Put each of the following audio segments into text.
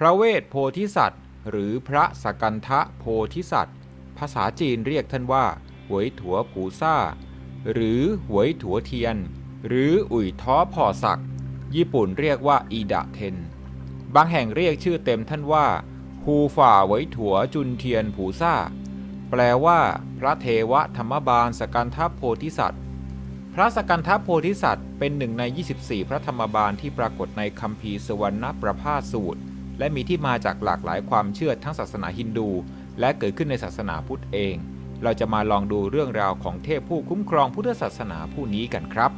พระเวทโพธิสัตว์ หรือพระสกันทะโพธิสัตว์ ภาษาจีนเรียกท่านว่าหวยถัวผูซ่า หรือหวยถัวเทียน หรืออุ่ยท้อผ่อศักดิ์ญี่ปุ่นเรียกว่าอีดะเทน บางแห่งเรียกชื่อเต็มท่านว่าฮูฝ่าหวยถัวจุนเทียนผูซ่า แปลว่าพระเทวธรรมบาลสกันทโพธิสัตว์ พระสกันทโพธิสัตว์เป็นหนึ่งใน 24 พระธรรมบาลที่ปรากฏในคัมภีร์สวรรณประภาสสูตร และมีที่มาจากหลากหลายความเชื่อทั้งศาสนาฮินดู และเกิดขึ้นในศาสนาพุทธเอง เราจะมาลองดูเรื่องราวของเทพผู้คุ้มครองพุทธศาสนาผู้นี้กันครับ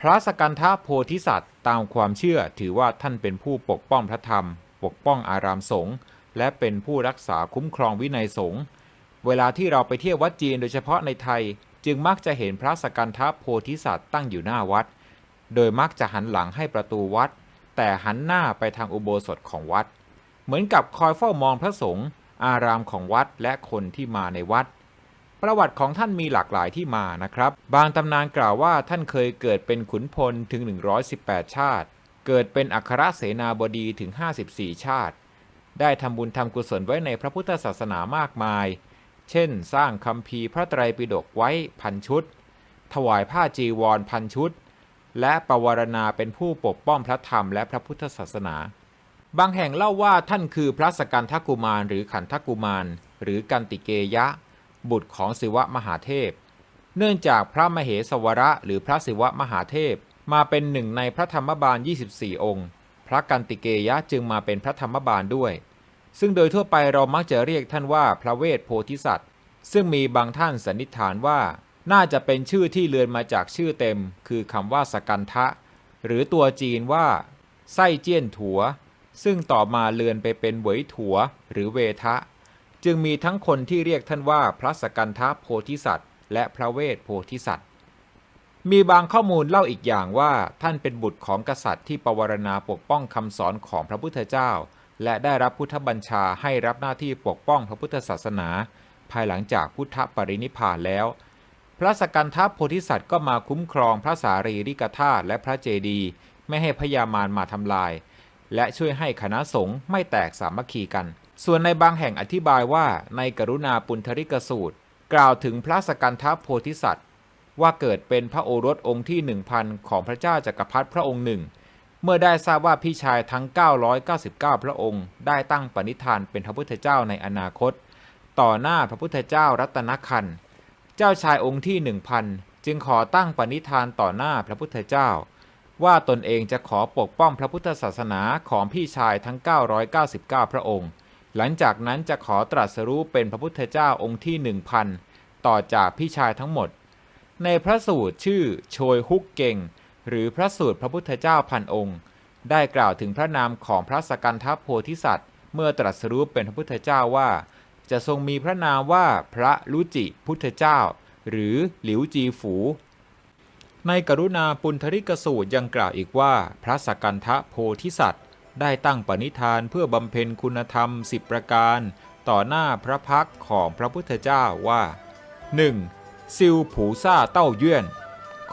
พระสกันทโพธิสัตว์ ตามความเชื่อถือว่าท่านเป็นผู้ปกป้องพระธรรม ปกป้องอารามสงฆ์และเป็นผู้รักษาคุ้มครองวินัยสงฆ์เวลาที่เราไปเที่ยววัดจีนโดยเฉพาะในไทย จึงมักจะเห็นพระสกันทโพธิสัตว์ตั้งอยู่หน้าวัด โดยมักจะหันหลังให้ประตูวัด แต่หันหน้าไปทางอุโบสถของวัด เหมือนกับคอยเฝ้ามองพระสงฆ์อารามของวัดและคนที่มาในวัด ประวัติของท่านมีหลากหลายที่มานะครับ บางตำนานกล่าวว่าท่านเคยเกิดเป็นขุนพลถึง 118 ชาติ เกิดเป็นอัครเสนาบดีถึง 54 ชาติ ได้ทำบุญทำกุศลไว้ในพระพุทธศาสนามากมาย เช่น สร้างคัมภีพระไตรปิฎกไว้พันชุด ถวายผ้าจีวรพันชุด และประวารณาเป็นผู้ปกป้องพระธรรมและพระพุทธศาสนา บางแห่งเล่าว่าท่านคือพระสกันทกุมารหรือขันทกุมาร หรือกันติเกยะ บุตรของศิวะมหาเทพ เนื่องจากพระมเหสวระหรือพระศิวะมหาเทพมาเป็นหนึ่งในพระธรรมบาล 24 องค์ พระกันติเกยะจึงมาเป็นพระธรรมบาลด้วย ซึ่งโดยทั่วไปเรามักจะเรียกท่านว่าพระเวทโพธิสัตว์ ซึ่งมีบางท่านสันนิษฐานว่า น่าจะเป็นชื่อที่เลือนมาจากชื่อเต็ม คือคำว่าสกันทะ หรือตัวจีนว่า ไส้เจี้ยนถัว ซึ่งต่อมาเลือนไปเป็นเวยถัว หรือเวทะ จึงมีทั้งคนที่เรียกท่านว่าพระสกันทะโพธิสัตว์ และพระเวทโพธิสัตว์มีบางข้อมูลเล่าอีกอย่างว่าท่านเป็นบุตรของกษัตริย์ที่ปวารณาปกป้องคำสอนของพระพุทธเจ้า และได้รับพุทธบัญชาให้รับหน้าที่ปกป้องพระพุทธศาสนา ภายหลังจากพุทธปรินิพานแล้ว พระสกันทโพธิสัตว์ก็มาคุ้มครองพระสารีริกธาตุและพระเจดีย์ไม่ให้พญามารมาทำลาย และช่วยให้คณะสงฆ์ไม่แตกสามัคคีกัน ส่วนในบางแห่งอธิบายว่าในกรุณาปุณธริกสูตร กล่าวถึงพระสกันทโพธิสัตว์ ว่าเกิดเป็นพระโอรสองค์ที่หนึ่งพันของพระเจ้าจักรพรรดิพระองค์หนึ่ง เมื่อได้ทราบว่าพี่ชายทั้ง 999 พระองค์ ได้ตั้งปณิธานเป็นพระพุทธเจ้าในอนาคต ต่อหน้าพระพุทธเจ้ารัตนคัน เจ้าชายองค์ที่หนึ่งพันจึงขอตั้งปณิธานต่อหน้าพระพุทธเจ้า ว่าตนเองจะขอปกป้องพระพุทธศาสนาของพี่ชายทั้ง 999 พระองค์ หลังจากนั้นจะขอตรัสรู้เป็นพระพุทธเจ้าองค์ที่หนึ่งพันต่อจากพี่ชายทั้งหมด ในพระสูตรชื่อโชยฮุกเก่ง หรือพระสูตรพระพุทธเจ้าพันองค์ ได้กล่าวถึงพระนามของพระสกันทโพธิสัตว์ เมื่อตรัสรู้เป็นพระพุทธเจ้าว่า จะทรงมีพระนามว่าพระลุจิพุทธเจ้า หรือหลิวจีฝู ในกรุณาปุณธริกสูตรยังกล่าวอีกว่า พระสกันทโพธิสัตว์ ได้ตั้งปณิธานเพื่อบำเพ็ญคุณธรรมสิบประการ ต่อหน้าพระพักของพระพุทธเจ้าว่า 1. ซิวผูซ่าเต้าเยื่อน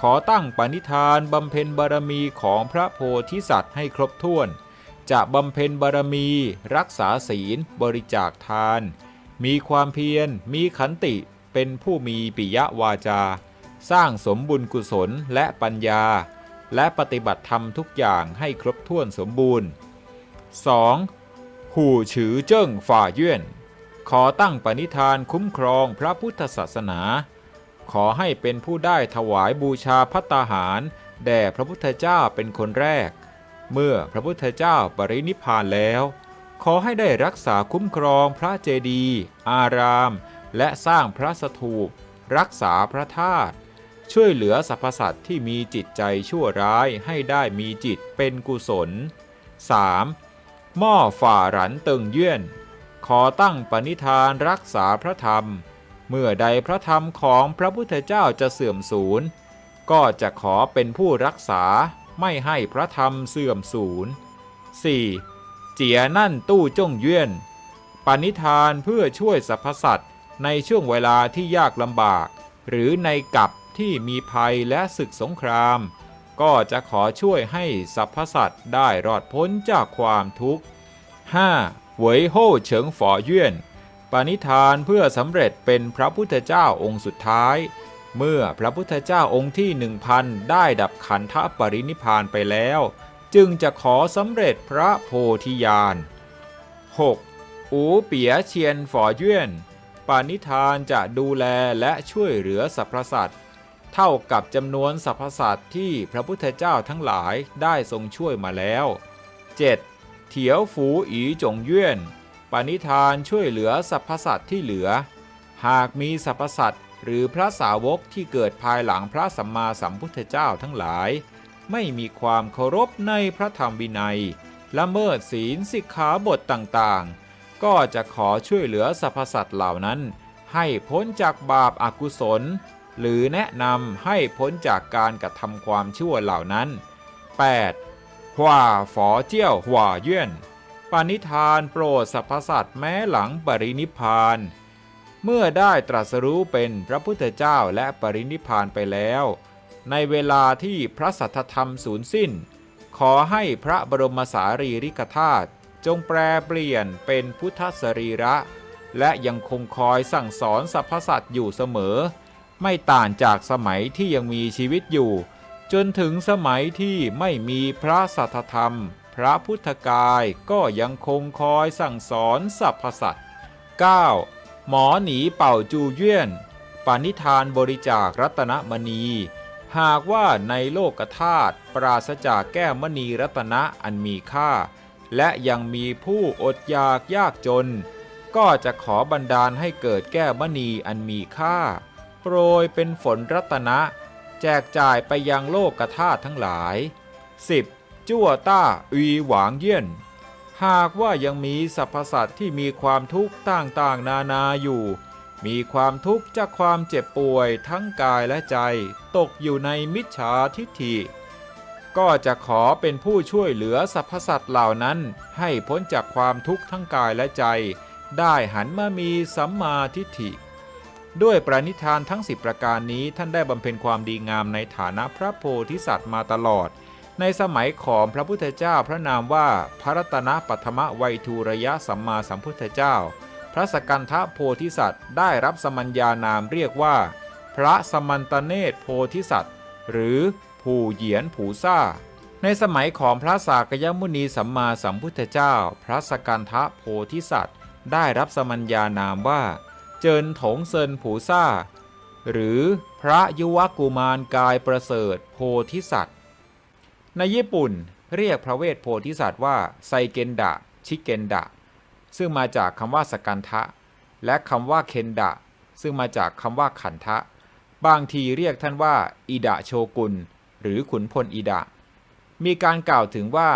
ขอตั้งปณิธานบำเพ็ญบารมีของพระโพธิสัตว์ให้ครบถ้วน จะบำเพ็ญบารมี รักษาศีล บริจาคทาน มีความเพียร มีขันติเป็นผู้มีปิยวาจา สร้างสมบุญกุศลและปัญญา และปฏิบัติธรรมทุกอย่างให้ครบถ้วนสมบูรณ์ 2. หูฉือเจิ้งฝ่าเยื่อน ขอตั้งปณิธานคุ้มครองพระพุทธศาสนา ขอให้เป็นผู้ได้ถวายบูชาพัตตาหาร แด่พระพุทธเจ้าเป็นคนแรก เมื่อพระพุทธเจ้าปรินิพานแล้ว ขอให้ได้รักษาคุ้มครองพระเจดีย์อาราม และสร้างพระสถูป รักษาพระธาตุช่วยเหลือสรรพสัตว์ที่มีจิตใจชั่วร้ายให้ได้มีจิตเป็นกุศล 3. หม้อฝ่าหรันเติงเยื่อน ขอตั้งปณิธานรักษาพระธรรม เมื่อใดพระธรรมของพระพุทธเจ้าจะเสื่อมสูญ ก็จะขอเป็นผู้รักษาไม่ให้พระธรรมเสื่อมสูญ 4. เจียนั่นตู้จงเยื่อนปณิธานเพื่อช่วยสรรพสัตว์ในช่วงเวลาที่ยากลำบาก หรือในกับที่มีภัยและศึกสงคราม ก็จะขอช่วยให้สรรพสัตว์ได้รอดพ้นจากความทุกข์ 5. เหวยโฮเฉิงฝอเยื่น ปณิธานเพื่อสำเร็จเป็นพระพุทธเจ้าองค์สุดท้าย เมื่อพระพุทธเจ้าองค์ที่หนึ่งพันได้ดับขันธปรินิพานไปแล้ว จึงจะขอสำเร็จพระโพธิญาณ 6. อูเปียเชียนฝอเยื่นปานิธานจะดูแลและช่วยเหลือสรรพสัตว์เท่ากับจำนวนสรรพสัตว์ที่พระพุทธเจ้าทั้งหลายได้ทรงช่วยมาแล้ว 7. เถียวฝูอีจงเยื่น ปานิธานช่วยเหลือสรรพสัตว์ที่เหลือ หากมีสรรพสัตว์หรือพระสาวกที่เกิดภายหลังพระสัมมาสัมพุทธเจ้าทั้งหลาย ไม่มีความเคารพในพระธรรมวินัย ละเมิดศีลสิกขาบทต่างๆ ก็จะขอช่วยเหลือสรรพสัตว์เหล่านั้น ให้พ้นจากบาปอากุศล หรือแนะนำให้พ้นจากการกระทำความชั่วเหล่านั้น 8. หว่าฝอเจี้ยวหว่าเยื่น ปานิธานโปรดสรรพสัตว์แม้หลังปรินิพาน เมื่อได้ตรัสรู้เป็นพระพุทธเจ้าและปรินิพานไปแล้ว ในเวลาที่พระสัทธธรรมสูญสิ้น ขอให้พระบรมสารีริกธาตุจงแปลเปลี่ยนเป็นพุทธสรีระ และยังคงคอยสั่งสอนสรรพสัตว์อยู่เสมอ ไม่ต่างจากสมัยที่ยังมีชีวิตอยู่ จนถึงสมัยที่ไม่มีพระสัทธธรรม ระพุทธกายก็ยังคงคอยสั่งสอนสรรพสัตว์ 9. หมอหนีเป่าจูเยี่ยน ปานิธานบริจาครัตนมณี หากว่าในโลกธาตุปราศจากแก้วมณีรัตนะอันมีค่า และยังมีผู้อดอยากยากจน ก็จะขอบันดาลให้เกิดแก้วมณีอันมีค่า โปรยเป็นฝนรัตนะ แจกจ่ายไปยังโลกธาตุทั้งหลาย 10. จั่วต้าอีหวางเยี่ยน หากว่ายังมีสรรพสัตว์ที่มีความทุกข์ต่างๆนานาอยู่ มีความทุกข์จากความเจ็บป่วยทั้งกายและใจ ตกอยู่ในมิจฉาทิฏฐิ ก็จะขอเป็นผู้ช่วยเหลือสรรพสัตว์เหล่านั้น ให้พ้นจากความทุกข์ทั้งกายและใจ ได้หันมามีสัมมาทิฏฐิด้วยประนิธานทั้งสิบประการนี้ท่านได้บำเพ็ญความดีงามในฐานะพระโพธิสัตว์มาตลอด ในสมัยของพระพุทธเจ้าพระนามว่าพระรัตนปัทมไวยทูระยะสัมมาสัมพุทธเจ้า พระสกันทะโพธิสัตว์ ได้รับสมัญญานามเรียกว่า พระสมันตเนศโพธิสัตว์ หรือผูเหยียนผูซ่า ในสมัยของพระสากยมุนีสัมมาสัมพุทธเจ้า พระสกันทะโพธิสัตว์ ได้รับสมัญญานามว่า เจินถงเซินผูซ่า หรือพระยุวกุมารกายประเสริฐโพธิสัตว์ ในญี่ปุ่นเรียกพระเวทโพธิสัตว์ว่าไซเกนดะ ชิเกนดะ ซึ่งมาจากคำว่าสกันทะ และคำว่าเคนดะ ซึ่งมาจากคำว่าขันทะ บางทีเรียกท่านว่าอิดะโชกุนหรือขุนพลอิดะ มีการกล่าวถึงว่า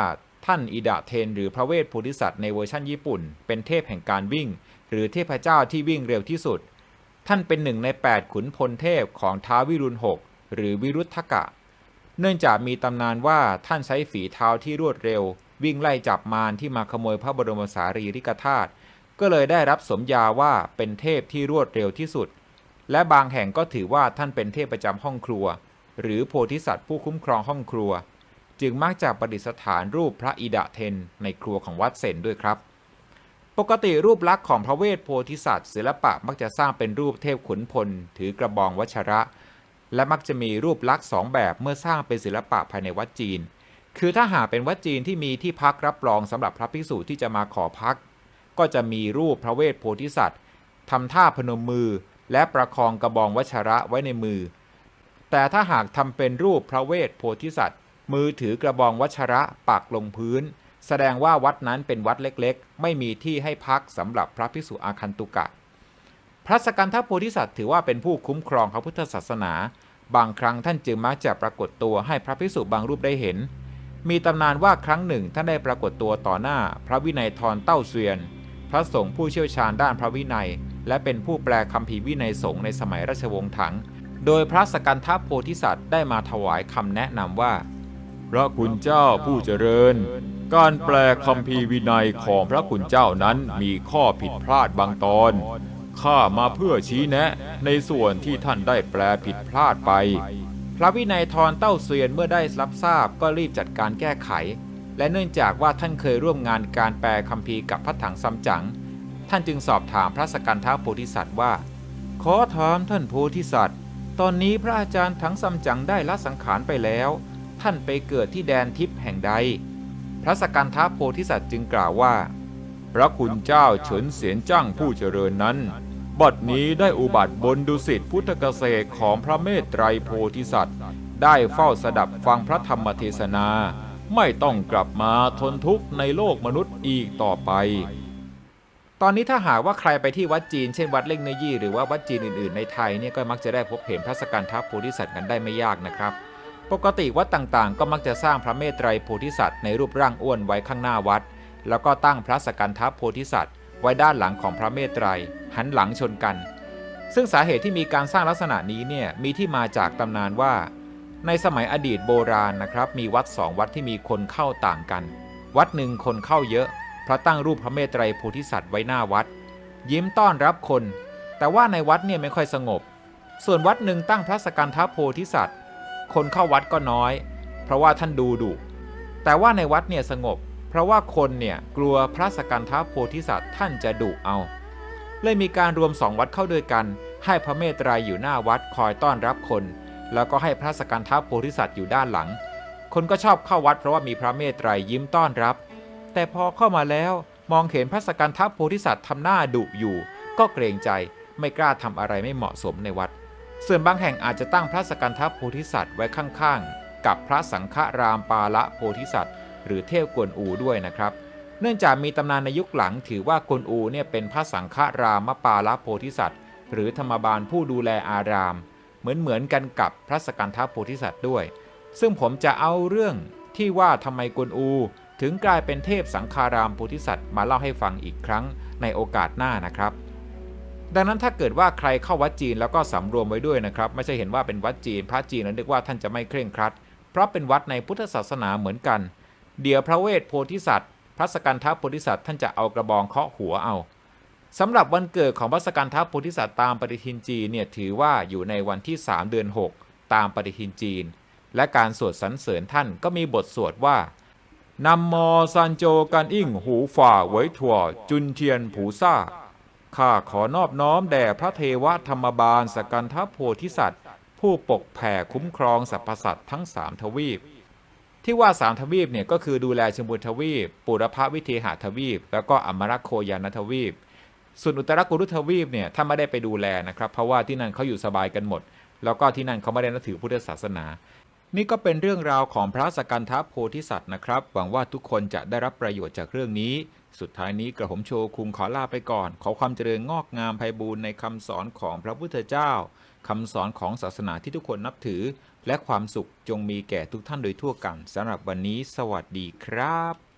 ท่านอิดะเทนหรือพระเวทโพธิสัตว์ในเวอร์ชันญี่ปุ่น เป็นเทพแห่งการวิ่ง หรือเทพเจ้าที่วิ่งเร็วที่สุด ท่านเป็นหนึ่งใน 8 ขุนพลเทพของท้าวิรุณหกหรือวิรุธกะ เนื่องจากมีตำนานว่าท่านใช้ฝีเท้าที่รวดเร็ว วิ่งไล่จับมารที่มาขโมยพระบรมสารีริกธาตุก็เลยได้รับสมญาว่าเป็นเทพที่รวดเร็วที่สุด และบางแห่งก็ถือว่าท่านเป็นเทพประจำห้องครัว หรือโพธิสัตว์ผู้คุ้มครองห้องครัว จึงมักจะประดิษฐานรูปพระอิดะเทนในครัวของวัดเซนด้วยครับ ปกติรูปลักษณ์ของพระเวทโพธิสัตว์ศิลปะมักจะสร้างเป็นรูปเทพขุนพลถือกระบองวัชระ และมักจะมีรูปลักษณ์สองแบบเมื่อสร้างเป็นศิลปะภายในวัดจีน คือถ้าหากเป็นวัดจีนที่มีที่พักรับรองสำหรับพระภิกษุที่จะมาขอพัก ก็จะมีรูปพระเวทโพธิสัตว์ทำท่าพนมมือ และประคองกระบองวัชระไว้ในมือ แต่ถ้าหากทำเป็นรูปพระเวทโพธิสัตว์ มือถือกระบองวัชระปักลงพื้น แสดงว่าวัดนั้นเป็นวัดเล็กๆ ไม่มีที่ให้พักสำหรับพระภิกษุอาคันตุกะ พระสกันทโพธิสัตว์ถือว่าเป็นผู้คุ้มครองพระพุทธศาสนา บางครั้งท่านจึงมักจะปรากฏตัวให้พระภิกษุบางรูปได้เห็น มีตำนานว่าครั้งหนึ่งท่านได้ปรากฏตัวต่อหน้าพระวินัยทรเต้าเสวียน พระสงฆ์ผู้เชี่ยวชาญด้านพระวินัย และเป็นผู้แปลคัมภีวินัยสงฆ์ในสมัยราชวงศ์ถัง โดยพระสกันทโพธิสัตว์ได้มาถวายคำแนะนำว่า พระคุณเจ้าผู้เจริญ การแปลคัมภีวินัยของพระคุณเจ้านั้นมีข้อผิดพลาดบางตอน ข้ามาเพื่อชี้แนะ ในส่วนที่ท่านได้แปลผิดพลาดไป พระวินัยทรเต้าเซียนเมื่อได้รับทราบก็รีบจัดการแก้ไข และเนื่องจากว่าท่านเคยร่วมงานการแปลคัมภีร์กับพระถังซัมจั๋งท่านจึงสอบถามพระสกันทาโพธิสัตว์ว่า ขอถามท่านโพธิสัตว์ ตอนนี้พระอาจารย์ถังซัมจั๋งได้ละสังขารไปแล้ว ท่านไปเกิดที่แดนทิพย์แห่งใด พระสกันทาโพธิสัตว์จึงกล่าวว่าพระคุณเจ้าเฉินเสียนจ้างผู้เจริญนั้น บัดนี้ได้อุบัติบนดุสิตพุทธเกษตรของพระเมตไตรโพธิสัตว์ ได้เฝ้าสดับฟังพระธรรมเทศนา ไม่ต้องกลับมาทนทุกข์ในโลกมนุษย์อีกต่อไป ตอนนี้ถ้าหากว่าใครไปที่วัดจีนเช่นวัดเล่งเนยี่หรือว่าวัดจีนอื่นๆในไทยเนี่ยก็มักจะได้พบเห็นพระสกันทัพโพธิสัตว์กันได้ไม่ยากนะครับ ปกติวัดต่างๆ ก็มักจะสร้างพระเมตไตรโพธิสัตว์ในรูปร่างอ้วนไว้ข้างหน้าวัด แล้วก็ตั้งพระสกันทัพโพธิสัตว์ ไว้ด้านหลังของพระเมตไตรหันหลังชนกัน ซึ่งสาเหตุที่มีการสร้างลักษณะนี้เนี่ยมีที่มาจากตำนานว่า ในสมัยอดีตโบราณนะครับ มีวัดสองวัดที่มีคนเข้าต่างกัน วัดหนึ่งคนเข้าเยอะ พระตั้งรูปพระเมตไตรโพธิสัตว์ไว้หน้าวัด ยิ้มต้อนรับคน แต่ว่าในวัดเนี่ยไม่ค่อยสงบ ส่วนวัดหนึ่งตั้งพระสกันทโพธิสัตว์ คนเข้าวัดก็น้อย เพราะว่าท่านดูดุแต่ว่าในวัดเนี่ยสงบ เพราะว่าคนเนี่ยกลัวพระสกันทัพโพธิสัตว์ท่านจะดุเอา เลยมีการรวมสองวัดเข้าด้วยกัน ให้พระเมตไตรอยู่หน้าวัดคอยต้อนรับคน แล้วก็ให้พระสกันทัพโพธิสัตว์อยู่ด้านหลัง คนก็ชอบเข้าวัดเพราะว่ามีพระเมตไตรยิ้มต้อนรับ แต่พอเข้ามาแล้วมองเห็นพระสกันทัพโพธิสัตว์ทำหน้าดุอยู่ ก็เกรงใจไม่กล้าทำอะไรไม่เหมาะสมในวัด ส่วนบางแห่งอาจจะตั้งพระสกันทัพโพธิสัตว์ไว้ข้างๆ กับพระสังฆรามปาละโพธิสัตว์ หรือเทพกวนอูด้วยนะครับ เนื่องจากมีตำนานในยุคหลังถือว่ากวนอูเนี่ยเป็นพระสังฆรามปาลโพธิสัตว์ หรือธรรมบาลผู้ดูแลอาราม เหมือนเหมือนกันกับพระสกันทโพธิสัตว์ด้วย ซึ่งผมจะเอาเรื่องที่ว่าทำไมกวนอู ถึงกลายเป็นเทพสังฆารามโพธิสัตว์มาเล่าให้ฟังอีกครั้งในโอกาสหน้านะครับ ดังนั้นถ้าเกิดว่าใครเข้าวัดจีนแล้วก็สำรวมไว้ด้วยนะครับ ไม่ใช่เห็นว่าเป็นวัดจีน พระจีนแล้วนึกว่าท่านจะไม่เคร่งครัด เพราะเป็นวัดในพุทธศาสนาเหมือนกัน เดี๋ยวพระเวทโพธิสัตว์ พระสกันทัพโพธิสัตว์ท่านจะเอากระบองเคาะหัวเอาสำหรับวันเกิดของพระสกันทัพโพธิสัตว์ตามปฏิทินจีนเนี่ยถือว่าอยู่ในวันที่ 3 เดือน 6 ตามปฏิทินจีน และการสวดสรรเสริญท่านก็มีบทสวดว่านำมอซันโจกันอิ่งหูฝ่าไว้ถั่ว จุนเทียนผูซ่าข้าขอนอบน้อมแด่พระเทวธรรมบาลสกันทโพธิสัตว์ ผู้ปกแผ่คุ้มครองสรรพสัตว์ทั้งสามทวีป ที่ว่าสามทวีปเนี่ยก็คือดูแลชมพูทวีป ปุรพวิเทหทวีป แล้วก็อมรโคยานทวีป ส่วนอุตรกุรุทวีปเนี่ยถ้าไม่ได้ไปดูแลนะครับ เพราะว่าที่นั่นเขาอยู่สบายกันหมด แล้วก็ที่นั่นเขาไม่ได้นับถือพุทธศาสนา นี่ก็เป็นเรื่องราวของพระสกันทโพธิสัตว์นะครับ หวังว่าทุกคนจะได้รับประโยชน์จากเรื่องนี้ สุดท้ายนี้กระผมโชคุงขอลาไปก่อน ขอความเจริญงอกงามไพบูรณ์ในคำสอนของพระพุทธเจ้าคำสอนของศาสนาที่ทุกคนนับถือ และความสุขจงมีแก่ทุกท่านโดยทั่วกันสำหรับวันนี้ สวัสดีครับ